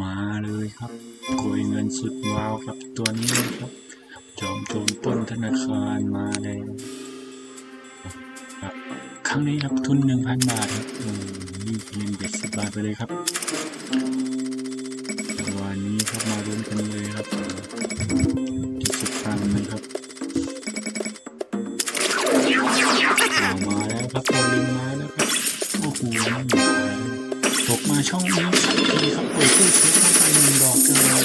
มาเลยครับโกยเงินสุดว้าวครับตัวนี้ครับ จอมโจรปล้นธนาคารมาแล้วครับครั้งนี้ครับทุนหนึ่งพันบาทครับโอ้ยเงินเจ็ดสิบบาทไปเลยครับจังหวะนี้ครับมาลุ้นกันเลยครับเจ็ดสิบครั้งนะครับมาแล้วครับตัวลิงมาแล้วครับโอ้โหตกมาช่องนี้ ดตู้เซฟเข้าไปหนึ่งดอกกันเลย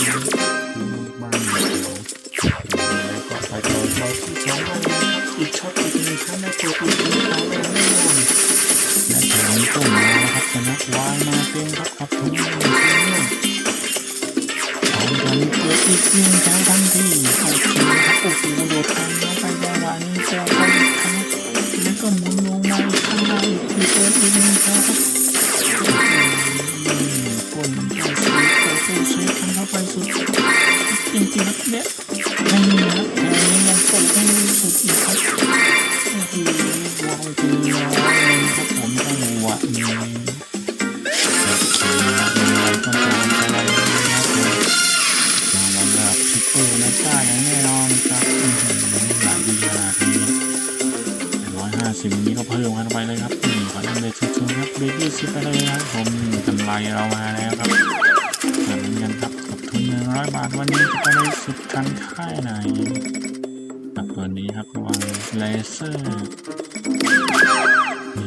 บ้านเดียวแล้วก็ไปต่อช็อตที่สองไปเลยครับอีกช็อตอีกหนึ่งครั้งแล้วตัวอีกหนึ่งครั้งแล้วแน่นอนและแถมนี้ก็มาแล้วครับชนะวายมาเป็นครับครับทุกคนทุกคนตอนนี้เปิดอีกหนึ่งครั้งทันทีโอเคครับโอ้โหโดดทางแล้วไปจังหวะนี้แจกไปอีกครั้งแล้วก็หมุนลงมาอีกครั้งอีกทีเปิดอีกหนึ่งครั้งครับ ไปสุดจริงๆครับเนี่ยไม่มีครับแถวนี้ยังเปิดไม่สุดอีกครับโอ้โหวางจริงน้อยครับผมต้องไงก็ตามอะไรนะครับผมรางวัลแบบซุปเปอร์นักได้องแน่นอนครับหลายดีขนาดนี้ร้อยห้าสิบนี้ก็เพิ่มกันไปเลยครับนี่ขอเล่นเลยชุดๆครับเบบี้สิบไปเลยครับผมกำไรเรามาแล้วครับ ร้อยบาทวันนี้จะได้สุดกันค่ายไหนกับตัวนี้ครับระวังเลเซอร์นี่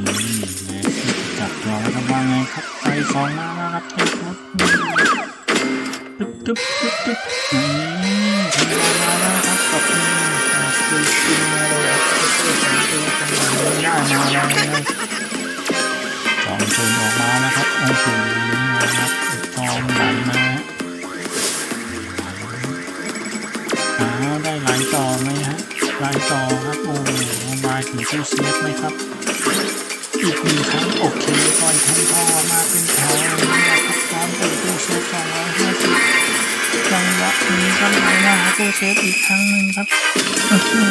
เลเซอร์จับตัวแล้วครับว่าไงครับไปสองมาแล้วครับเจ้าครับตึ๊บตึ๊บตึ๊บตึ๊บนี่ทำงานมาแล้วครับกับนี่สกิลสกิลมาเลยครับสกิลสองตัวทำงานได้มาแล้วสองชนออกมาแล้วครับโอ้โหมาครับจอมไหลมา อ้าได้หลายต่อไหมฮะหลายต่อครับโอ้มาถึงตู้เซฟไหมครับอีกหนึ่งครั้งโอเคปล่อยทงทองอมาเป็นแถวนี้นะครับพร้อมเปิดตู้เซฟสองร้อยห้าสิบจังหวะนี้ก็ไหลหน้าตู้เซฟอีกครั้งหนึ่งครับอื้อหือ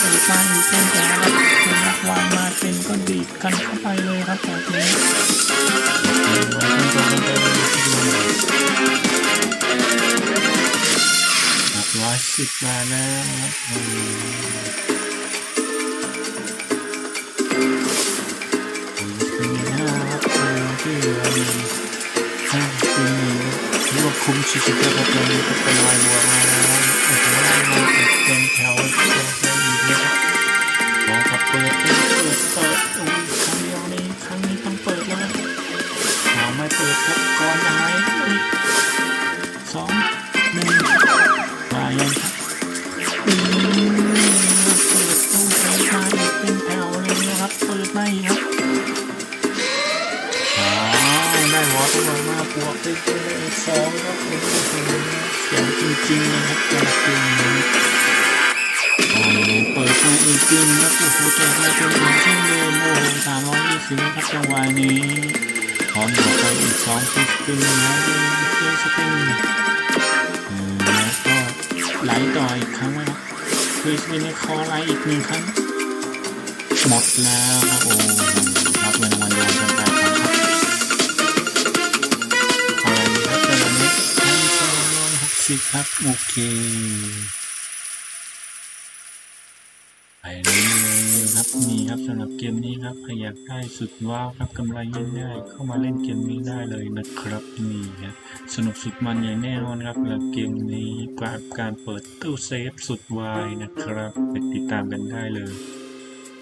เปิดมาอีกเป็นแถวครับเป็นนักวางมาเป็นก็ดีดกันเข้าไปเลยครับแบบนี้ สิบมาแล้วครับอืมปีหน้าครับเออที่เหลือมีห้าปีนี้ถือว่าคุ้มสุดๆแล้วครับตอนนี้ก็เป็นรายรวมาแล้วโอ้โหรายรวอีกเป็นแถวเป็นแถวอีกนะครับรอกับเปิดเปิดเปิดเปิดโอ้ยครั้งเดียวนี้ครั้งนี้ต้องเปิดแล้วเอาไม่เปิดครับก่อนหาย บวกไปเป็นอีกสองครับโอ้โหเสียงจริงๆนะครับจังจริงโอ้เปิดมาอีกจริงครับโอ้โหแจกมาเป็นเหมือนเช่นเดิมโอ้โหสามร้อยยี่สิบนะครับจังหวะนี้พร้อมบวกไปอีกสองฟิสปินนะฟิสปินอืมแล้วก็ไหลต่ออีกครั้งนะครับคือสปินในคอไหลอีกหนึ่งครั้งหมดแล้วครับโอ้ สิครับ โอเค ไปเลยครับนี่ครับสำหรับเกมนี้ครับใครอยากได้สุดว้าวครับกำไรง่ายๆเข้ามาเล่นเกมนี้ได้เลยนะครับนี่ครับสนุกสุดมันอย่างแน่นอนครับสำหรับเกมนี้กับการเปิดตู้เซฟสุดวายนะครับ ไปติดตามกันได้เลย